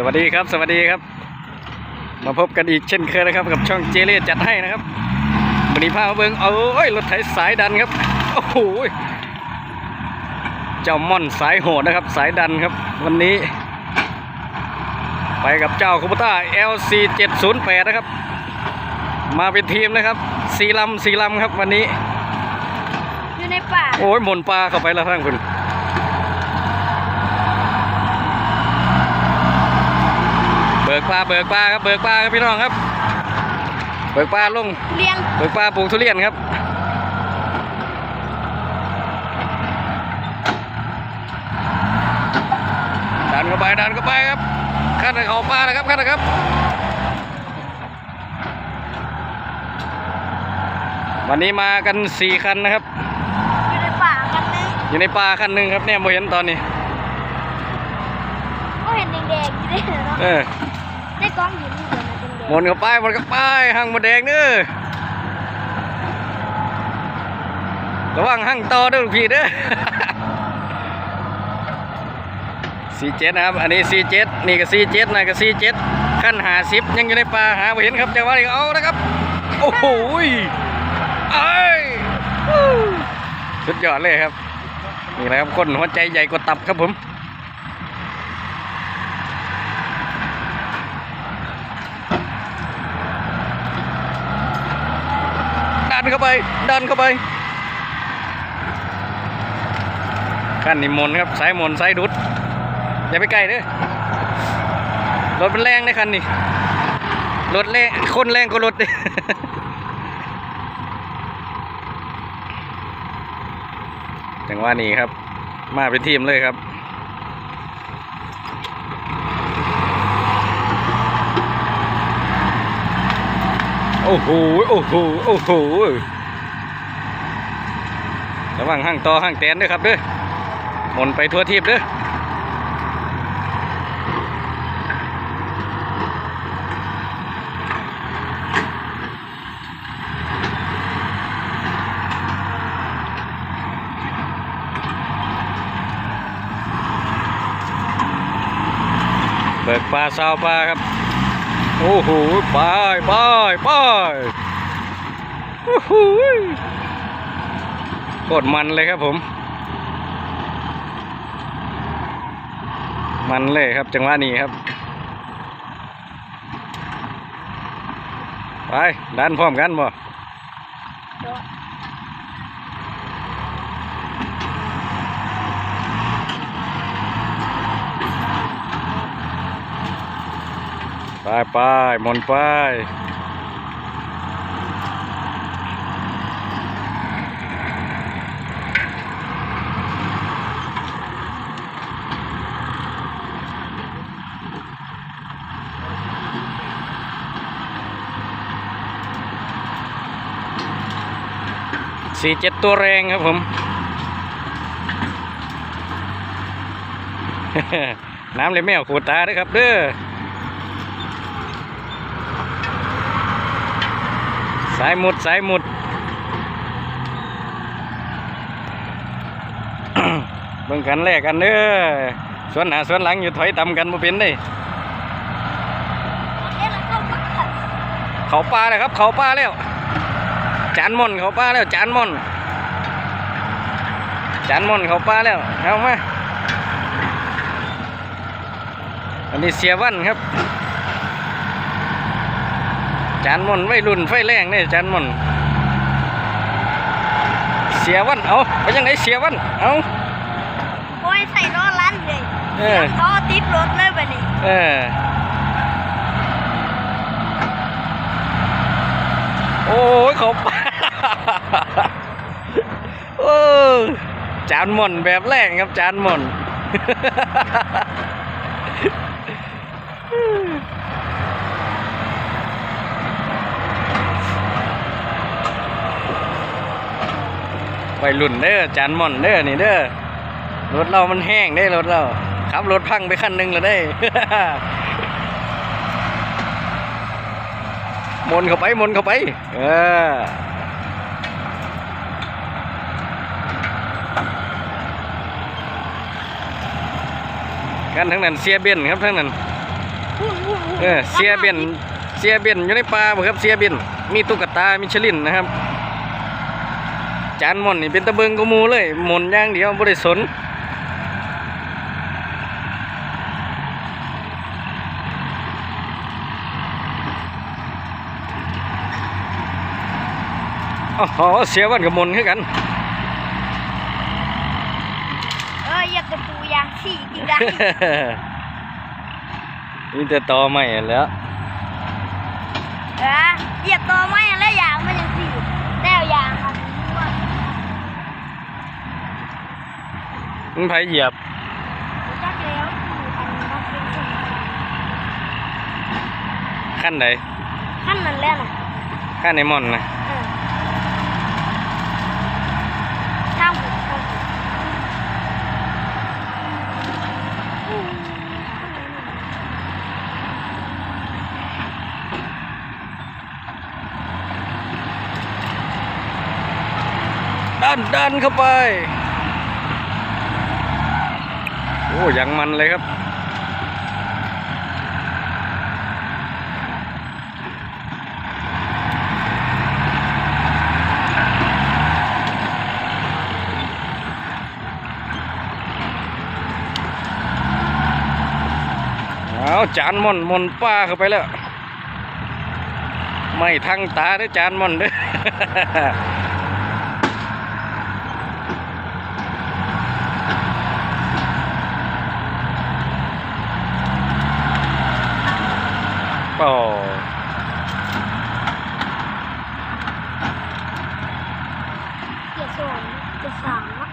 สวัสดีครับสวัสดีครับ มาพบกันอีกเช่นเคยนะครับ กับช่องเจเล่จัดให้นะครับวันนี้พามาเบิ้งเอาโอ้ยรถไถสายดันครับโอ้โหเจ้าม่อนสายโหดนะครับ สายดันครับ วันนี้ ไปกับเจ้าคูปต้า LC 708นะครับ มาเป็นทีมนะครับสีลำสีลำครับวันนี้ อยู่ในป่าโอ้ยหมนปลาเข้าไปแล้วทั้งคุณ เบิกปลาเบิกปลาครับเบิกปลาครับพี่น้องครับ เบิกปลาลงเลี้ยงเบิกปลาปลูกทุเรียนครับดันเข้าไปดันเข้าไปครับขั้นเขาปลานะครับขั้นนะครับวันนี้มากันสี่คันนะครับ อยู่ในป่ากันนึงอยู่ในป่าคันหนึ่งครับเนี่ยโมเห็นตอนนี้ก็เห็นแดงๆอยู่ด้วยเนาะเออ ได้กองหินอยู่นะแดงหมนเข้าไปหมนเข้าไปหั่งหมดแดงเด้อระวังหั่งต่อเด้อลูกพี่เด้อ สี่เจ็ดนะครับ อันนี้สี่เจ็ดนี่ก็สี่เจ็ดนะก็สี่เจ็ดขั้นหาสิบยังอยู่ในป่าหาไม่เห็นครับจังหวะนี้เอานะครับ โอ้โหไอ้ยสุดยอดเลยครับ นี่แหละครับคนหัวใจใหญ่กว่าตับครับผม เข้าไปดันเข้าไปขั้นนิมนครับสายมนสายดุดอย่าไปใกลเด้อรถมันแรงนะคันนี้รถแรงคนแรงก็รถเด้แต่ว่านี่ครับ มาเป็นทีมเลยครับ โอ้โห โอ้โห โอ้โห ระวังห้างต่อห้างแตนด้วยครับเด้อหมุนไปทั่วทีบเด้อเบิกปลาซาวปลาครับ โอ้โหไปไปไปโอ้โหโคตรมันเลยครับผม มันเลยครับจังหวะนี้ครับ ไปดันพร้อมกันบ่ ๆโดด ไปไปมนไปสี่เจ็ดตัวแรงครับผม น้ำเลยแมวขูดตาด้วยครับเด้อ สายหมุดสายหมุดเบิ่งกันแลกกันเด้อสวนหน้าสวนหลังอยู่ถอยต่ำกันบ่เป็นเด้เอ๊ะแล้วก็มาขัดเขาปลาแล้วครับ เขาปลาแล้ว จานมอนเขาปลาแล้ว จานมอนจานมอนเขาปลาแล้วเอามาอันนี้เสียวันครับ จานม่อนไว้รุ่นไฟแรงเนี่ยจานม่อนเสียวันเอาไปยังไงเสียวันเอาโอ้ยใส่ล้อลั่นเลยเออล้อติดรถเลยแบบนี้เออโอ้ยเขาปลาเออจานหม่อนแบบแรงครับจานหม่อน ไปรุ่นเด้อจานหม่อนเด้อนี่เด้อรถเรามันแห้งได้รถเราขับรถพังไปคันหนึ่งแล้วได้มนเข้าไปมนเข้าไป เออกันทั้งนั้นเสียเบียนครับทั้งนั้นเออเสียเบียนเสียเบียนอยู่ในป่าบ่ครับเสียเบียนมีตุ๊กตามิชลินนะครับ จานหม่อนนี่เป็นตะเบิงกูมูเลยหม่นอย่างเดียวบ่ได้สนอ๋อเสียวันกับหมนคือกันเอออยากจะปูยางสี่จริงได้นี่แต่ตอใหม่แหล้วเออเหยียบตัวไม่แล้วยางมันยังสี่แนวยางครับ มันไผเหยียบจักแล้วอันนั้นเป็นสิ่งขั้นใดขั้นนั้นแล้วนะขั้นในหม่อนนะเออทางผมทางผมอืมดันดันเข้าไป โอ้ยังมันเลยครับ เอาจานมอนมอนป้าเข้าไปแล้ว ไม่ทั้งตาด้อจานมอนด้อ โอ้เกียร์สองเกียร์สามอะ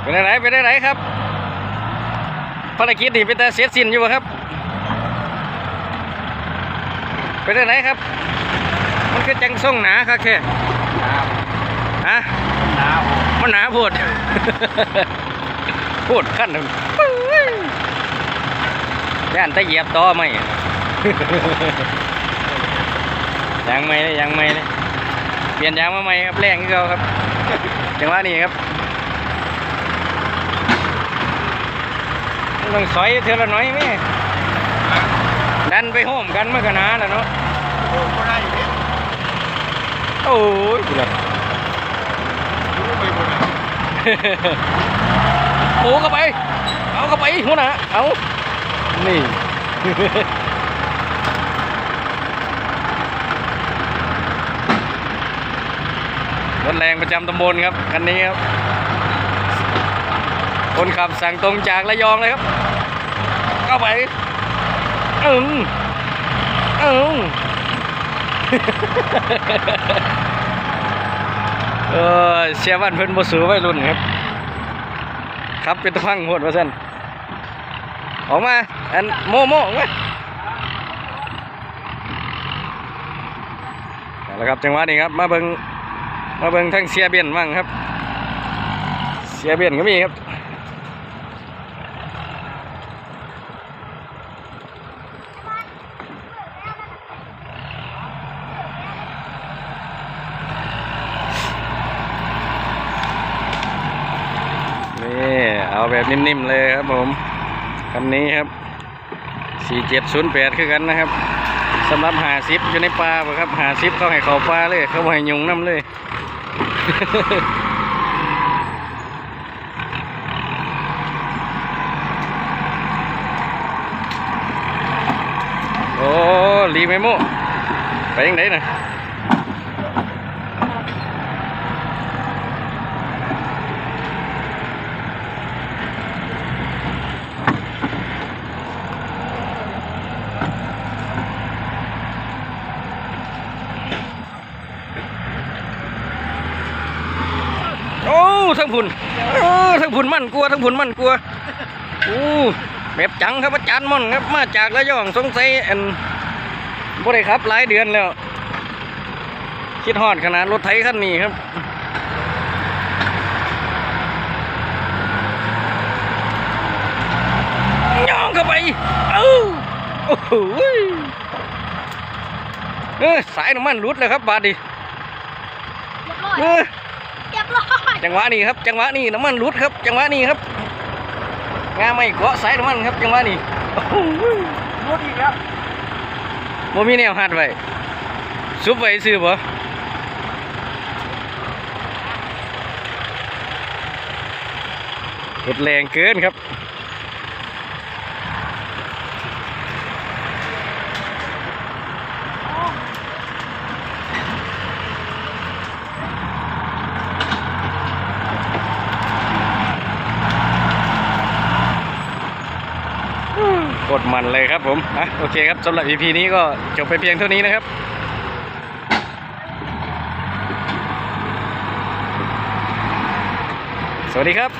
เป็นไหนเป็นไหนครับภารกิจนี่เป็นแต่เสียสิ้นอยู่บ่ครับเป็นไหนครับ มันคือจังส่งหนาครับแค่ฮะหนาว มันหนาพูดพูดขั้นหนึ่งย่านตะเหยียบต่อไหมยังไม่เลยยังไม่เลยเปลี่ยนยางมาใหม่ครับแรงที่เราครับจังหวะนี้ครับต้องสอยเท่าละน้อยไหมดันไปโฮมกันเมื่อกันนาแล้วเนาะโอ้ก็ได้อยู่เนี่ยโอ้ยไปหมด เลยโอ้เข้าไป เอาเข้าไปหัวหน้าเอานี่ รถแรงประจำตำบลครับ คันนี้ครับ คนขับสั่งตรงจากระยองเลยครับ เข้าไปอึ้งอึ้ง เออเสียวันเพิ่นบ่สูไว้รุ่นครับ ครับเป็นตะพังโหดว่าซั่นออกมา อันโมโมออกมาเอาละครับจังหวะนี้ครับ มาเบิงมาเบิงทั้งเสียเบียนบ้างครับ เสียเบียนก็มีครับ นี่เอาแบบนิ่มๆเลยครับผมคันนี้ครับ 4708 คือกันนะครับสำหรับหาซิปอยู่ในป่าครับหาซิปเขาให้เขาป่าเลย เขาให้ยุงน้ำเลยโอ้รีไหมโมไปยังไงนะ โอ้ ทั้งผุนโอ้ทั้งผุนมั่นกลัวทั้งผุนมั่นกลัวโอ้แบบจังครับอาจารย์ม่อนครับมาจากระยองสงสัยอันบ่ได้ครับหลายเดือนแล้ว คิดฮอดขนาดรถไถคันนี้ครับย่องเข้าไปเอ้าโอ้โหเออสายน้ำมันรุดเลยครับบาดดิเรียบร้อยเออเรียบร้อย จังหวะนี้ครับ จังหวะนี้น้ำมันรุดครับ จังหวะนี้ครับงาไม่เกาะสายน้ำมันครับ จังหวะนี้โอ้โหรถอีกแล้วบ่มีแนวหัดไว้ซุบไว้ซื้อบ่รถแรงเกินครับ กดมันเลยครับผมอะโอเคครับสำหรับ EP นี้ก็จบไปเพียงเท่านี้นะครับสวัสดีครับ